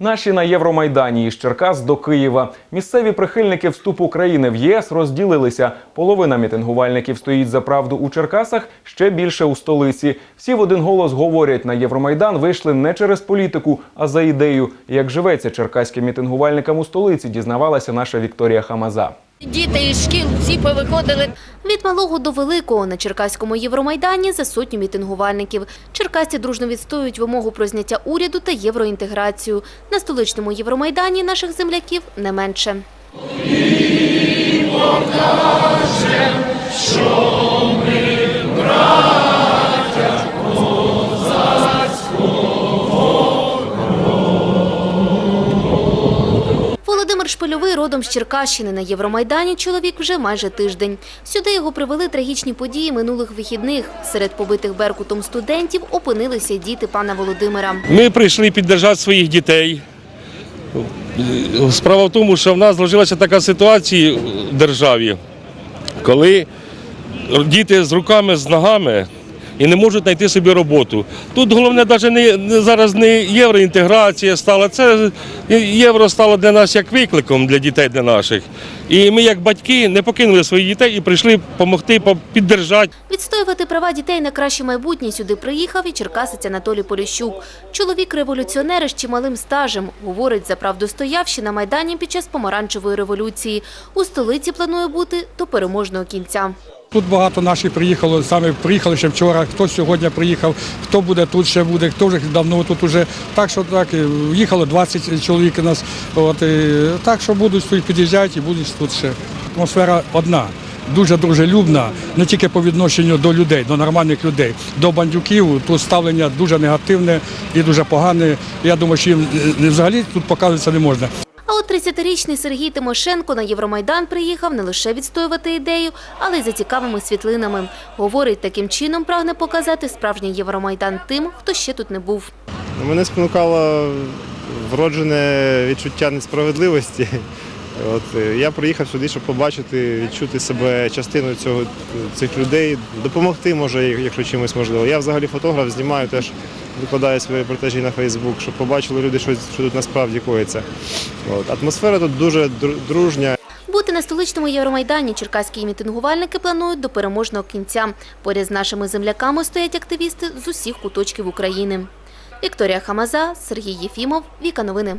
Наші на Євромайдані із Черкас до Києва. Місцеві прихильники вступу країни в ЄС розділилися. Половина мітингувальників стоїть за правду у Черкасах, ще більше у столиці. Всі в один голос говорять, на Євромайдан вийшли не через політику, а за ідею. Як живеться черкаським мітингувальникам у столиці, дізнавалася наша Вікторія Хамаза. Діти із шкіл всі повиходили. Від малого до великого на Черкаському Євромайдані за сотню мітингувальників. Черкасці дружно відстоюють вимогу про зняття уряду та євроінтеграцію. На столичному Євромайдані наших земляків не менше. Шпильовий родом з Черкащини. На Євромайдані чоловік вже майже тиждень. Сюди його привели трагічні події минулих вихідних. Серед побитих Беркутом студентів опинилися діти пана Володимира. Ми прийшли піддержати своїх дітей. Справа в тому, що в нас зложилася така ситуація в державі, коли діти з руками, з ногами і не можуть знайти собі роботу. Тут головне навіть не, зараз не євроінтеграція стала, це євро стало для нас як викликом для дітей для наших. І ми, як батьки, не покинули своїх дітей і прийшли допомогти, піддержати. Відстоювати права дітей на краще майбутнє сюди приїхав і черкасець Анатолій Поліщук. Чоловік революціонер із чималим стажем. Говорить, за правду стоявши на Майдані під час помаранчевої революції. У столиці планує бути до переможного кінця. Тут багато наших приїхало, саме приїхали ще вчора, хто сьогодні приїхав, хто буде тут ще буде, хто вже давно тут уже. Так що так, їхало 20 чоловік у нас. От, і, так що будуть тут під'їжджати і будуть тут ще. Атмосфера одна. Дуже дружелюбна, не тільки по відношенню до людей, до нормальних людей, до бандюків. Тут ставлення дуже негативне і дуже погане. Я думаю, що їм е, взагалі тут показуватися не можна. От 30-річний Сергій Тимошенко на Євромайдан приїхав не лише відстоювати ідею, але й за цікавими світлинами. Говорить, таким чином прагне показати справжній Євромайдан тим, хто ще тут не був. Мене спонукало вроджене відчуття несправедливості. От, е, я приїхав сюди, щоб побачити, відчути себе частиною цього, цих людей, допомогти, може, якщо чимось можливо. Я взагалі фотограф, знімаю теж, викладаю свої протежі на Фейсбук, щоб побачили люди, що, що тут насправді коїться. От, атмосфера тут дуже дружня. Бути на столичному Євромайдані черкаські мітингувальники планують до переможного кінця. Поряд з нашими земляками стоять активісти з усіх куточків України. Вікторія Хамаза, Сергій Єфімов, Віка Новини.